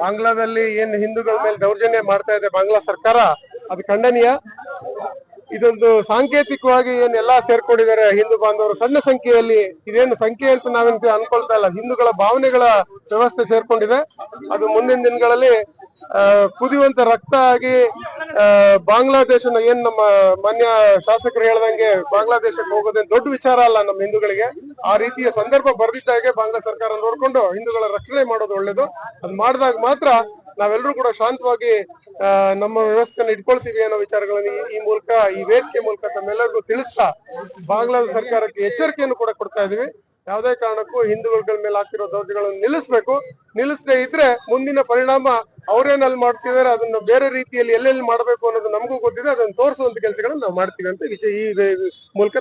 ಬಾಂಗ್ಲಾದಲ್ಲಿ ಏನ್ ಹಿಂದೂಗಳ ಮೇಲೆ ದೌರ್ಜನ್ಯ ಮಾಡ್ತಾ ಇದೆ ಬಾಂಗ್ಲಾ ಸರ್ಕಾರ, ಅದು ಖಂಡನೀಯ. ಇದೊಂದು ಸಾಂಕೇತಿಕವಾಗಿ ಏನ್ ಎಲ್ಲಾ ಸೇರ್ಕೊಂಡಿದ್ದಾರೆ ಹಿಂದೂ ಬಾಂಧವರು, ಸಣ್ಣ ಸಂಖ್ಯೆಯಲ್ಲಿ ಇದೇನು ಸಂಖ್ಯೆ ಅಂತ ನಾವೇನು ಅನ್ಕೊಳ್ತಾ ಇಲ್ಲ. ಹಿಂದೂಗಳ ಭಾವನೆಗಳ ವ್ಯವಸ್ಥೆ ಸೇರ್ಕೊಂಡಿದೆ. ಅದು ಮುಂದಿನ ದಿನಗಳಲ್ಲಿ ಕುದಿಯುವಂತ ರಕ್ತ ಆಗಿ ಬಾಂಗ್ಲಾದೇಶನ ಏನ್ ನಮ್ಮ ಮಾನ್ಯ ಶಾಸಕರು ಹೇಳ್ದಂಗೆ ಬಾಂಗ್ಲಾದೇಶಕ್ಕೆ ಹೋಗೋದೇನು ದೊಡ್ಡ ವಿಚಾರ ಅಲ್ಲ ನಮ್ಮ ಹಿಂದೂಗಳಿಗೆ. ಆ ರೀತಿಯ ಸಂದರ್ಭ ಬರ್ದಿದ್ದಾಗೆ ಬಾಂಗ್ಲಾ ಸರ್ಕಾರ ನೋಡ್ಕೊಂಡು ಹಿಂದೂಗಳ ರಕ್ಷಣೆ ಮಾಡೋದು ಒಳ್ಳೇದು. ಅದ್ ಮಾಡಿದಾಗ ಮಾತ್ರ ನಾವೆಲ್ಲರೂ ಕೂಡ ಶಾಂತವಾಗಿ ನಮ್ಮ ವ್ಯವಸ್ಥೆನ ಇಟ್ಕೊಳ್ತೀವಿ ಅನ್ನೋ ವಿಚಾರಗಳನ್ನ ಈ- ಮೂಲಕ, ಈ ವೇದಿಕೆ ಮೂಲಕ ತಮ್ಮೆಲ್ಲರಿಗೂ ತಿಳಿಸ್ತಾ ಬಾಂಗ್ಲಾದ ಸರ್ಕಾರಕ್ಕೆ ಎಚ್ಚರಿಕೆಯನ್ನು ಕೂಡ ಕೊಡ್ತಾ ಇದೀವಿ. ಯಾವುದೇ ಕಾರಣಕ್ಕೂ ಹಿಂದೂಗಳ ಮೇಲೆ ಆಗ್ತಿರೋ ದೌರ್ಜಗಳನ್ನು ನಿಲ್ಲಿಸ್ಬೇಕು. ನಿಲ್ಲಿಸದೇ ಇದ್ರೆ ಮುಂದಿನ ಪರಿಣಾಮ ಅವ್ರೇನ್ ಅಲ್ಲಿ ಮಾಡ್ತಿದಾರೆ ಅದನ್ನ ಬೇರೆ ರೀತಿಯಲ್ಲಿ ಎಲ್ಲೆಲ್ಲಿ ಮಾಡಬೇಕು ಅನ್ನೋದು ನಮಗೂ ಗೊತ್ತಿದೆ. ಅದನ್ನ ತೋರಿಸುವಂತ ಕೆಲಸಗಳನ್ನು ನಾವು ಮಾಡ್ತೀವಿ ಅಂತ ಈ ಮೂಲಕ